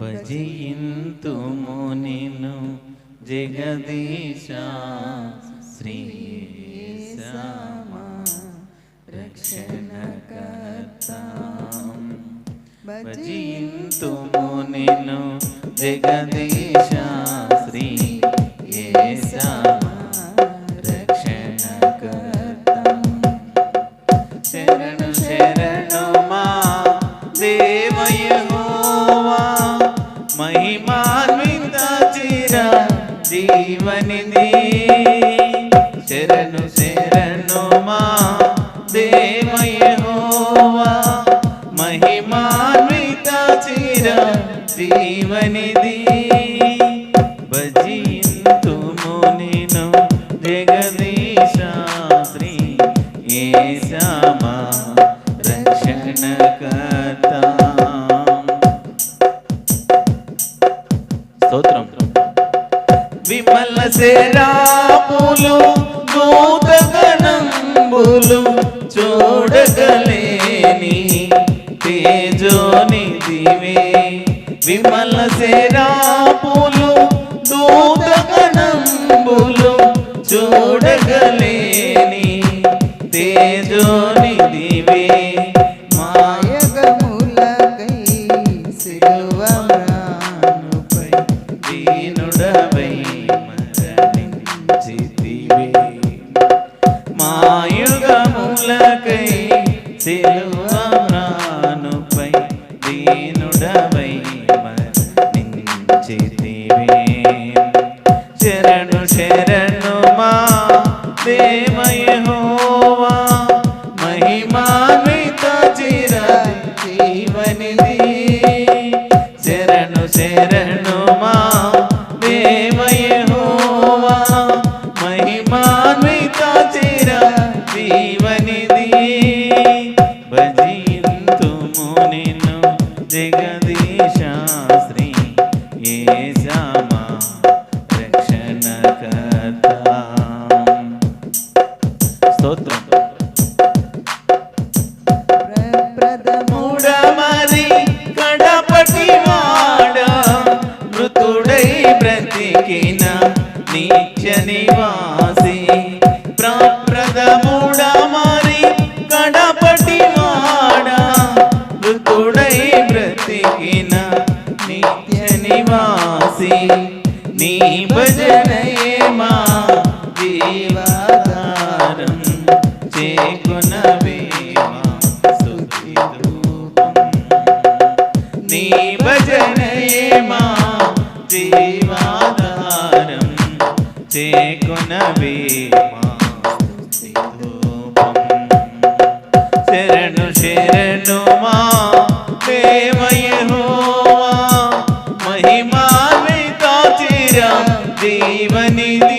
భజయింతుము నిన్ను జగదీశ శ్రీయేసమా రక్షణకర్త. భజయింతుము నిన్ను జగదీశ జీవనిధి శరణు శరణు మా దేవయహోవా మహిమాన్విత చిర జీవనిధి భజింతుము నిను జగదీశ శ్రీ ఏసమా రక్షణకర్త. స్తోత్రం. విమల శరాపులు నూతగణంబులు చూడగలేని తేజోని దివే. విమల శరాపులు నూతగణంబులు చూడగలేని తేజో సిలువరానుపై దీనుడవై మరణించితివే శరణు శరణు మా దేవయహోవా మహిమాన్విత చిర జీవనిధి. శరణు శరణు మా దేవయహోవా బ్రతికిన నిత్య నివాసి ప్రప్రదముడమరి కడపటి వాడ ఋతుడై బ్రతికిన నిత్య నివాసి నీ భజనయే మా జీవాధారం చేకున మా శరణు శరణు మా దేవయహోవా మహిమాన్విత చిరం జీవనిధి